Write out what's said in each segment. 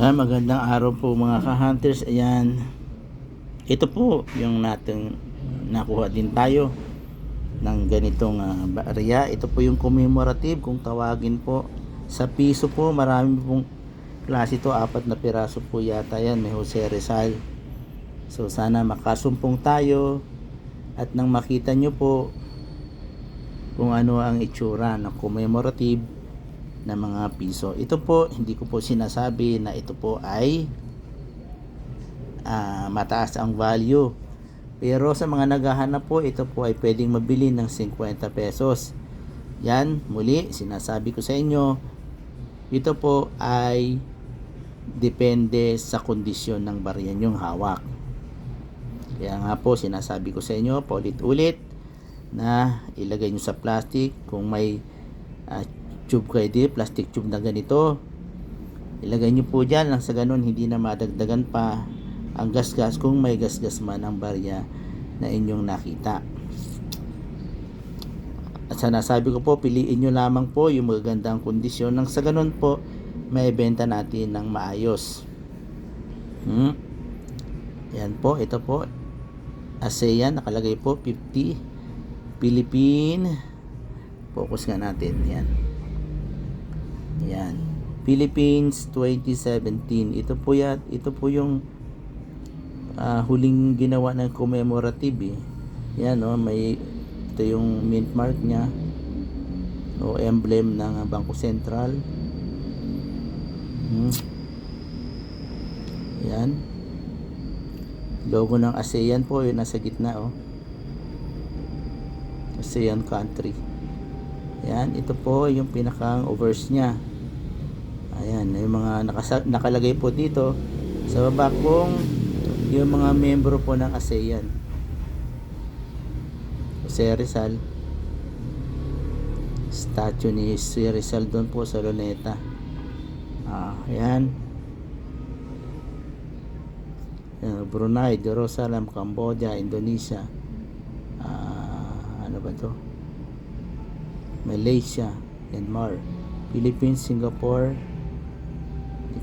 Ah, magandang araw po mga ka-hunters. Ayan. Ito po yung nating nakuha din tayo ng ganitong ah, barya. Ito po yung commemorative kung tawagin po. Sa piso po, marami pong klase ito. Apat na piraso po yata yan. May Jose Rizal. So sana makasumpong tayo at nang makita nyo po kung ano ang itsura ng commemorative na mga piso. Ito po, hindi ko po sinasabi na ito po ay ah, mataas ang value. Pero sa mga naghahanap po, ito po ay pwedeng mabili ng 50 pesos. Yan, muli, sinasabi ko sa inyo, ito po ay depende sa kondisyon ng barya yung hawak. Kaya nga po, sinasabi ko sa inyo, paulit-ulit, na ilagay nyo sa plastic kung may ah, tube kayo plastic tube na ganito. Ilagay nyo po dyan lang sa ganun hindi na madagdagan pa ang gasgas kung may gasgas man ang barya na inyong nakita. At sa nasabi ko po piliin nyo lamang po yung magagandang kondisyon nang sa ganun po may benta natin ng maayos. Hmm? yan po ito po. ASEAN nakalagay po 50 Philippine. Focus nga natin yan yan. Philippines 2017 ito po yan ito po yung ah, huling ginawa ng commemorative eh. yan oh, may ito yung mint mark niya. O emblem ng Bangko Sentral. Hmm. yan. Logo ng ASEAN po yun nasa gitna oh. ASEAN country. Yan ito po yung pinakang overs niya ayan yung mga nakasa- nakalagay po dito sa baba kung yung mga membro po ng ASEAN. Jose Rizal. Statue ni Jose Rizal doon po sa Luneta. Ah, ayan. Yan, Brunei, Jerusalem, Cambodia, Indonesia. Ah, ano ba to? Malaysia, Myanmar Philippines, Singapore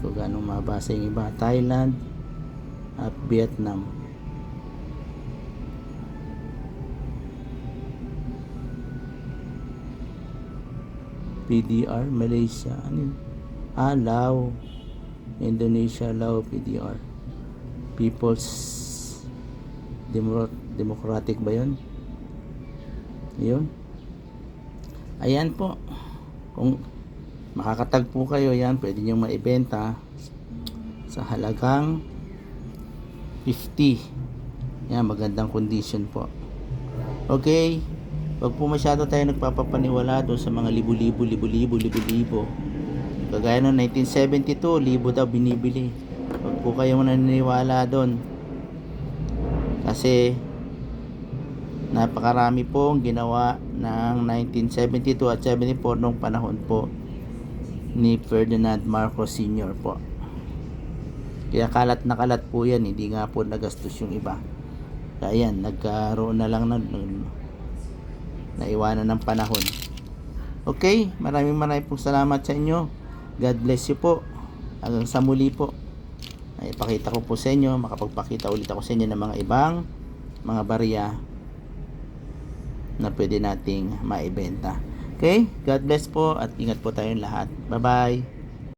ko ganong mabasa yung iba. Thailand at Vietnam. PDR, Malaysia. Ano yun? ah, Lao Indonesia, Lao, PDR People's Demo- Democratic ba yun? yun. Ayan po. Kung makakatagpo kayo yan. Pwede nyo maibenta sa halagang 50 yan magandang condition po. Okay. Wag po masyado tayo nagpapapaniwala doon sa mga libo-libo libo-libo libo-libo kagaya noong 1972 libo daw binibili. Wag po kayong naniniwala doon. Kasi napakarami pong ginawa ng 1972 at 74 nung panahon po ni Ferdinand Marcos Sr. po. Kaya kalat na kalat po yan, hindi nga po nagastos yung iba. Kaya yan, nagkaroon na lang ng naiwanan ng panahon. Okay, maraming maraming pong salamat sa inyo. God bless you po. Hanggang sa muli po. Ay, ipakita ko po sa inyo, makapagpakita ulit ako sa inyo ng mga ibang mga barya na pwede nating maibenta. Okay? God bless po at ingat po tayong lahat. Bye-bye.